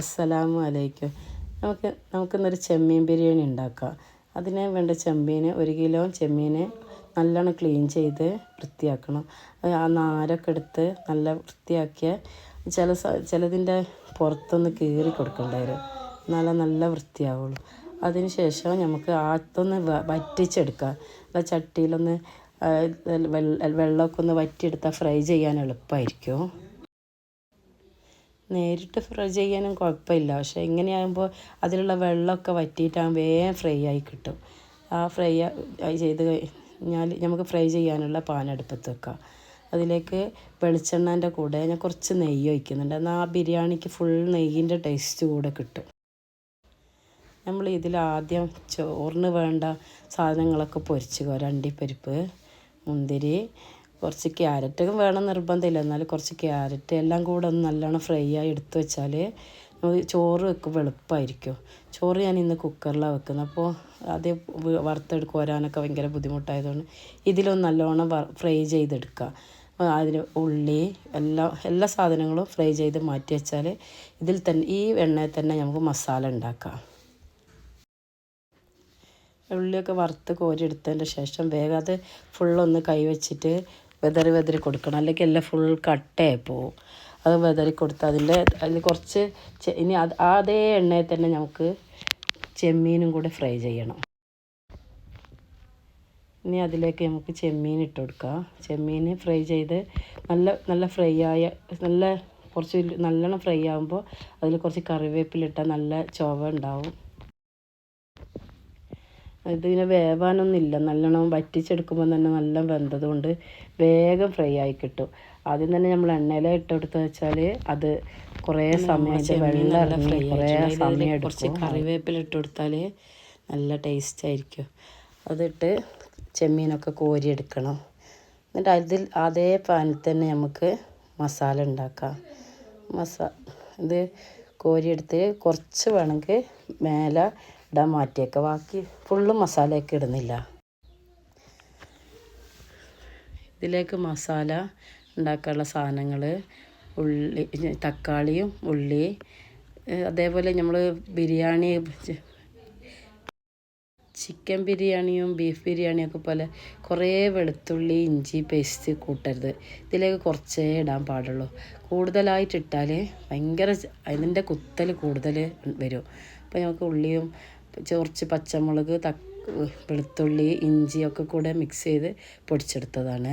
അസ്സലാമു അലൈക്കും. നമുക്ക് നമുക്കിന്നൊരു ചെമ്മീൻ ബിരിയാണി ഉണ്ടാക്കാം. അതിന് വേണ്ട ചെമ്മീൻ ഒരു കിലോ ചെമ്മീന് നല്ലോണം ക്ലീൻ ചെയ്ത് വൃത്തിയാക്കണം. ആ നാരൊക്കെ എടുത്ത് നല്ല വൃത്തിയാക്കിയ ചില ചിലതിന്റെ പുറത്തൊന്ന് കീറി കൊടുക്കണ്ടായിരുന്നു എന്നാലേ നല്ല വൃത്തിയാവുള്ളൂ. അതിന് ശേഷം നമുക്ക് ആത്തൊന്ന് വറ്റിച്ചെടുക്കുക വറ്റിച്ചെടുക്കാം. ആ ചട്ടിയിലൊന്ന് വെള്ള- വെള്ളമൊക്കെ ഒന്ന് വറ്റിയെടുത്താൽ ഫ്രൈ ചെയ്യാൻ എളുപ്പമായിരിക്കും. നേരിട്ട് ഫ്രൈ ചെയ്യാനും കുഴപ്പമില്ല. പക്ഷേ ഇങ്ങനെയാകുമ്പോൾ അതിലുള്ള വെള്ളമൊക്കെ വറ്റിയിട്ടാകുമ്പോൾ വേഗം ഫ്രൈ ആയി കിട്ടും. ആ ഫ്രൈ ആയി ചെയ്ത് കഴിഞ്ഞാൽ നമുക്ക് ഫ്രൈ ചെയ്യാനുള്ള പാൻ അടുപ്പത്ത് വെക്കാം. അതിലേക്ക് വെളിച്ചെണ്ണേന്റെ കൂടെ ഞാൻ കുറച്ച് നെയ്യ് ഒഴിക്കുന്നുണ്ട്. എന്നാൽ ആ ബിരിയാണിക്ക് ഫുൾ നെയ്യിന്റെ ടേസ്റ്റ് കൂടെ കിട്ടും. നമ്മൾ ഇതിൽ ആദ്യം ചോറിന് വേണ്ട സാധനങ്ങളൊക്കെ പൊരിച്ച് കോരാം അണ്ടിപ്പരിപ്പ് മുന്തിരി കുറച്ച് ക്യാരറ്റ് വേണം നിർബന്ധമില്ല. എന്നാൽ കുറച്ച് ക്യാരറ്റ് എല്ലാം കൂടെ ഒന്ന് നല്ലോണം ഫ്രൈ ആയി എടുത്തു വെച്ചാൽ നമുക്ക് ചോറ് വെക്കുമ്പോൾ എളുപ്പമായിരിക്കും ചോറ് ഞാൻ ഇന്ന് കുക്കറിലാണ് വെക്കുന്നത്. അപ്പോൾ അത് വറുത്തെടുക്കുക വരാനൊക്കെ ഭയങ്കര ബുദ്ധിമുട്ടായതുകൊണ്ട് ഇതിലൊന്ന് നല്ലോണം ഫ്രൈ ചെയ്തെടുക്കുക. അതിന് ഉള്ളി എല്ലാ എല്ലാ സാധനങ്ങളും ഫ്രൈ ചെയ്ത് മാറ്റി വെച്ചാൽ ഇതിൽ തന്നെ ഈ എണ്ണയിൽ തന്നെ നമുക്ക് മസാല ഉണ്ടാക്കാം. ഉള്ളിയൊക്കെ വറുത്ത് കോരി എടുത്തതിന്റെ ശേഷം വേഗം അത് ഫുള്ളൊന്ന് കൈ വെച്ചിട്ട് വെതറി വെതറി കൊടുക്കണം അല്ലെങ്കിൽ എല്ലാം ഫുൾ കട്ടയായി പോവും. അത് വെതറി കൊടുത്ത് അതിന്റെ അതിൽ കുറച്ച് ഇനി അത് അതേ എണ്ണയിൽ തന്നെ നമുക്ക് ചെമ്മീനും കൂടെ ഫ്രൈ ചെയ്യണം. ഇനി അതിലേക്ക് നമുക്ക് ചെമ്മീൻ ഇട്ട് കൊടുക്കാം. ചെമ്മീൻ ഫ്രൈ ചെയ്ത് നല്ല നല്ല ഫ്രൈ ആയ നല്ല കുറച്ച് നല്ലോണം ഫ്രൈ ആകുമ്പോൾ അതിൽ കുറച്ച് കറിവേപ്പിലിട്ടാൽ നല്ല ചുവ ഉണ്ടാവും. ഇതിന് വേവാനൊന്നുമില്ല. നല്ലോണം വറ്റിച്ചെടുക്കുമ്പോൾ തന്നെ നല്ല വെന്തതുകൊണ്ട് വേഗം ഫ്രൈ ആയി കിട്ടും. ആദ്യം തന്നെ നമ്മൾ എണ്ണയിൽ ഇട്ടെടുത്ത് വെച്ചാൽ അത് കുറേ സമയം വെള്ളം ഇറങ്ങി കുറേ സമയം കുറച്ച് കറിവേപ്പില ഇട്ട് കൊടുത്താൽ നല്ല ടേസ്റ്റ് ആയിരിക്കും. അതിട്ട് ചെമ്മീനൊക്കെ കോരിയെടുക്കണം എന്നിട്ട് അതിൽ അതേ പാനിൽ തന്നെ നമുക്ക് മസാല ഉണ്ടാക്കാം. മസാ ഇത് കോരിയെടുത്ത് കുറച്ച് വേണമെങ്കിൽ മേലെ ഇടാൻ മാറ്റിയൊക്കെ. ബാക്കി ഫുള്ള് മസാലയൊക്കെ ഇടുന്നില്ല. ഇതിലേക്ക് മസാല ഉണ്ടാക്കാനുള്ള സാധനങ്ങൾ ഉള്ളി തക്കാളിയും ഉള്ളി അതേപോലെ നമ്മൾ ബിരിയാണി ചിക്കൻ ബിരിയാണിയും ബീഫ് ബിരിയാണിയൊക്കെ പോലെ കുറേ വെളുത്തുള്ളി ഇഞ്ചി പേസ്റ്റ് കൂട്ടരുത്. ഇതിലേക്ക് കുറച്ചേ ഇടാൻ പാടുള്ളൂ. കൂടുതലായിട്ട് ഇട്ടാൽ ഭയങ്കര അതിന്റെ കുത്തൽ കൂടുതൽ വരും. അപ്പോൾ നമുക്ക് ഉള്ളിയും കുറച്ച് പച്ചമുളക് തക്ക് വെളുത്തുള്ളി ഇഞ്ചിയൊക്കെ കൂടെ മിക്സ് ചെയ്ത് പൊടിച്ചെടുത്തതാണ്.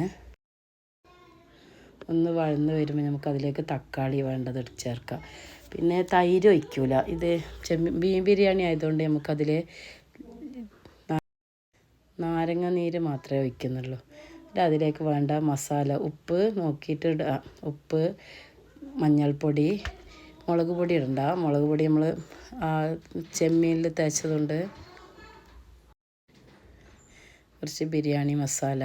ഒന്ന് വഴന്ന് വരുമ്പോൾ നമുക്ക് അതിലേക്ക് തക്കാളി വേണ്ടത് ചേർക്കാം. പിന്നെ തൈര് ഒഴിക്കൂല. ഇത് ചെമ്മീൻ മീൻ ബിരിയാണി ആയതുകൊണ്ട് നമുക്കതിൽ നാരങ്ങ നീര് മാത്രമേ ഒഴിക്കുന്നുള്ളൂ. എന്നിട്ട് അതിലേക്ക് വേണ്ട മസാല ഉപ്പ് നോക്കിയിട്ട് ഇടുക ഉപ്പ് മഞ്ഞൾപ്പൊടി മുളക് പൊടി ഇടണ്ട. മുളക് പൊടി നമ്മൾ ചെമ്മീനിൽ തേച്ചതുകൊണ്ട് കുറച്ച് ബിരിയാണി മസാല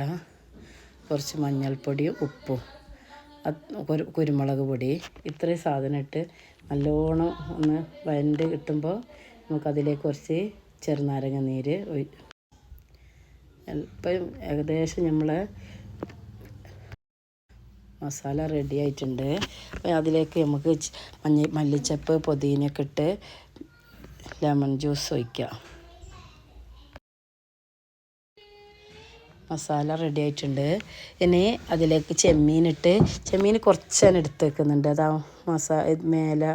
കുറച്ച് മഞ്ഞൾപ്പൊടിയും ഉപ്പും കുരുമുളക് പൊടി ഇത്രയും സാധനം ഇട്ട് നല്ലോണം ഒന്ന് വരണ്ട് കിട്ടുമ്പോൾ നമുക്കതിലേക്ക് കുറച്ച് ചെറുനാരങ്ങ നീര് ഇപ്പം ഏകദേശം നമ്മൾ മസാല റെഡി ആയിട്ടുണ്ട്. അപ്പോൾ അതിലേക്ക് നമുക്ക് മഞ്ഞ മല്ലിച്ചപ്പ് പൊതിനൊക്കെ ഇട്ട് ലെമൺ ജ്യൂസ് ഒഴിക്കാം. മസാല റെഡി ആയിട്ടുണ്ട്. ഇനി അതിലേക്ക് ചെമ്മീനിട്ട് ചെമ്മീൻ കുറച്ചാണ് എടുത്ത് വെക്കുന്നുണ്ട്. അതാ മസാല മേലെ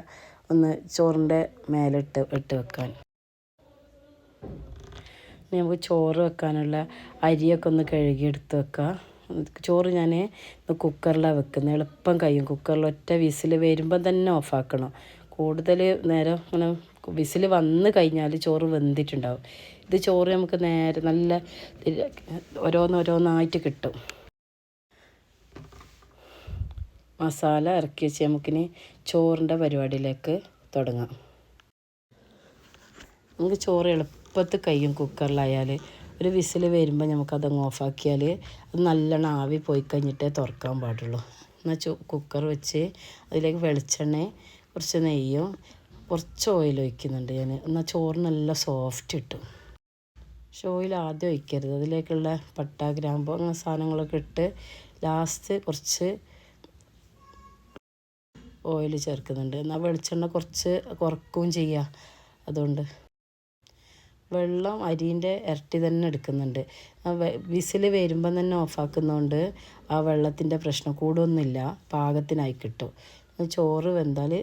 ഒന്ന് ചോറിന്റെ മേലെ ഇട്ട് ഇട്ട് വെക്കാൻ. ഇനി നമുക്ക് ചോറ് വെക്കാനുള്ള അരിയൊക്കെ ഒന്ന് കഴുകി എടുത്ത് വെക്കാം. ചോറ് ഞാൻ കുക്കറിലാണ് വെക്കുന്നത്. എളുപ്പം കഴിയും. കുക്കറിൽ ഒറ്റ വിസിൽ വരുമ്പം തന്നെ ഓഫാക്കണം. കൂടുതൽ നേരം ഇങ്ങനെ വിസിൽ വന്ന് കഴിഞ്ഞാൽ ചോറ് വെന്തിട്ടുണ്ടാവും. ഇത് ചോറ് നമുക്ക് നേരെ നല്ല ഓരോന്നോരോന്നായിട്ട് കിട്ടും. മസാല ഇറക്കി വെച്ച് നമുക്കിനി ചോറിന്റെ പരിപാടിയിലേക്ക് തുടങ്ങാം. നമുക്ക് ചോറ് എളുപ്പത്തിൽ കഴിയും കുക്കറിലായാൽ ഒരു വിസിൽ വരുമ്പോൾ നമുക്കതങ്ങ് ഓഫാക്കിയാൽ അത് നല്ലോണം ആവി പോയി കഴിഞ്ഞിട്ടേ തുറക്കാൻ പാടുള്ളൂ. എന്നാൽ ചു കുക്കർ വെച്ച് അതിലേക്ക് വെളിച്ചെണ്ണ കുറച്ച് നെയ്യും കുറച്ച് ഓയിൽ ഒഴിക്കുന്നുണ്ട് ഞാൻ. എന്നാൽ ചോറ് നല്ല സോഫ്റ്റ് കിട്ടും. പക്ഷെ ഓയിൽ ആദ്യം ഒഴിക്കരുത്. അതിലേക്കുള്ള പട്ട ഗ്രാമ്പോ അങ്ങനെ സാധനങ്ങളൊക്കെ ഇട്ട് ലാസ്റ്റ് കുറച്ച് ഓയിൽ ചേർക്കുന്നുണ്ട്. എന്നാൽ വെളിച്ചെണ്ണ കുറച്ച് കുറക്കുകയും ചെയ്യുക അതുകൊണ്ട് വെള്ളം അരീന്റെ ഇരട്ടി തന്നെ എടുക്കുന്നുണ്ട്. വിസിൽ വരുമ്പം തന്നെ ഓഫാക്കുന്നതുകൊണ്ട് ആ വെള്ളത്തിന്റെ പ്രശ്നം കൂടൊന്നുമില്ല പാകത്തിനായി കിട്ടും. ചോറ് വെന്താൽ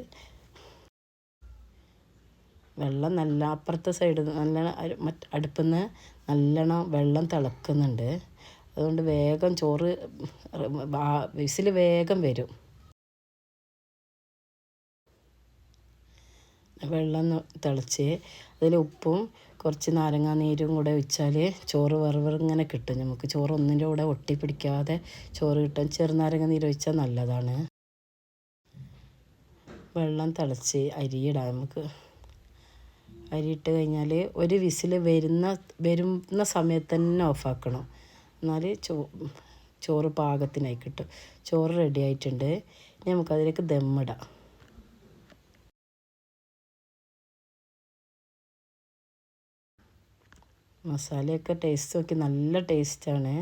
വെള്ളം നല്ല അപ്പുറത്തെ സൈഡ് നല്ല മറ്റ് അടുപ്പിൽ നിന്ന് നല്ലോണം വെള്ളം തിളക്കുന്നുണ്ട്. അതുകൊണ്ട് വേഗം ചോറ് വിസിൽ വേഗം വരും. വെള്ളം തിളച്ച് അതിൽ ഉപ്പും കുറച്ച് നാരങ്ങാ നീരും കൂടെ ഒഴിച്ചാൽ ചോറ് വെറുവെറുങ്ങനെ കിട്ടും. നമുക്ക് ചോറ് ഒന്നിന്റെ കൂടെ ഒട്ടി പിടിക്കാതെ ചോറ് കിട്ടും ചെറുനാരങ്ങ നീര് ഒഴിച്ചാൽ നല്ലതാണ്. വെള്ളം തിളച്ച് അരിയിടാം നമുക്ക്. അരിയിട്ട് കഴിഞ്ഞാൽ ഒരു വിസിൽ വരുന്ന വരുന്ന സമയത്ത് തന്നെ ഓഫാക്കണം. എന്നാൽ ചോ ചോറ് പാകത്തിനായി കിട്ടും. ചോറ് റെഡി ആയിട്ടുണ്ട്. ഇനി നമുക്കതിലേക്ക് ദമ്മിടാം മസാലയൊക്കെ ടേസ്റ്റ് നോക്കി നല്ല ടേസ്റ്റാണ്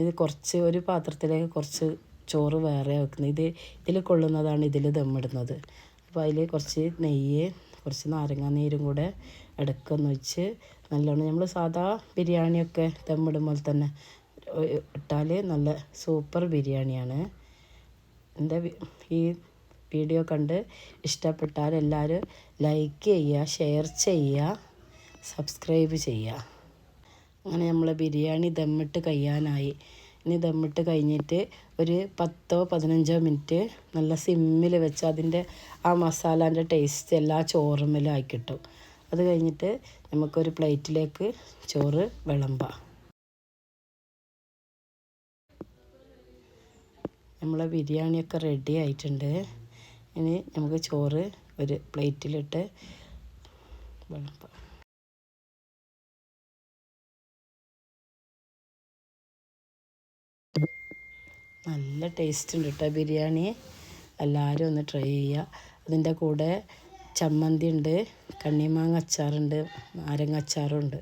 ഇത് കുറച്ച് ഒരു പാത്രത്തിലേക്ക് കുറച്ച് ചോറ് വേറെ വെക്കുന്നത്. ഇത് ഇതിൽ കൊള്ളുന്നതാണ് ഇതിൽ ദമ്മിടുന്നത്. അപ്പോൾ അതിൽ കുറച്ച് നെയ്യ് കുറച്ച് നാരങ്ങാ നീരും കൂടെ ഇടയ്ക്കൊന്ന് വെച്ച് നല്ലോണം നമ്മൾ സാധാ ബിരിയാണിയൊക്കെ ദമ്മിടുമ്പോൾ തന്നെ ഇട്ടാൽ നല്ല സൂപ്പർ ബിരിയാണിയാണ്. എന്റെ ഈ വീഡിയോ കണ്ട് ഇഷ്ടപ്പെട്ടാൽ എല്ലാവരും ലൈക്ക് ചെയ്യുക ഷെയർ ചെയ്യുക സബ്സ്ക്രൈബ് ചെയ്യുക. അങ്ങനെ നമ്മൾ ബിരിയാണി ദമ്മിട്ട് കഴിയാനായി. ഇനി ദമ്മിട്ട് കഴിഞ്ഞിട്ട് ഒരു പത്തോ പതിനഞ്ചോ മിനിറ്റ് നല്ല സിമ്മിൽ വെച്ച് അതിന്റെ ആ മസാലാന്റെ ടേസ്റ്റ് എല്ലാ ചോറുമ്മലും ആയി കിട്ടും അത് കഴിഞ്ഞിട്ട് നമുക്കൊരു പ്ലേറ്റിലേക്ക് ചോറ് വിളമ്പാം. നമ്മളെ ബിരിയാണിയൊക്കെ റെഡി ആയിട്ടുണ്ട്. ഇനി നമുക്ക് ചോറ് ഒരു പ്ലേറ്റിലിട്ട് വിളമ്പാം. നല്ല ടേസ്റ്റ് ഉണ്ട് കേട്ടോ ബിരിയാണി. എല്ലാവരും ഒന്ന് ട്രൈ ചെയ്യുക അതിന്റെ കൂടെ ചമ്മന്തി ഉണ്ട് കണ്ണിമാങ്ങ അച്ചാറുണ്ട് നാരങ്ങ അച്ചാറും ഉണ്ട്.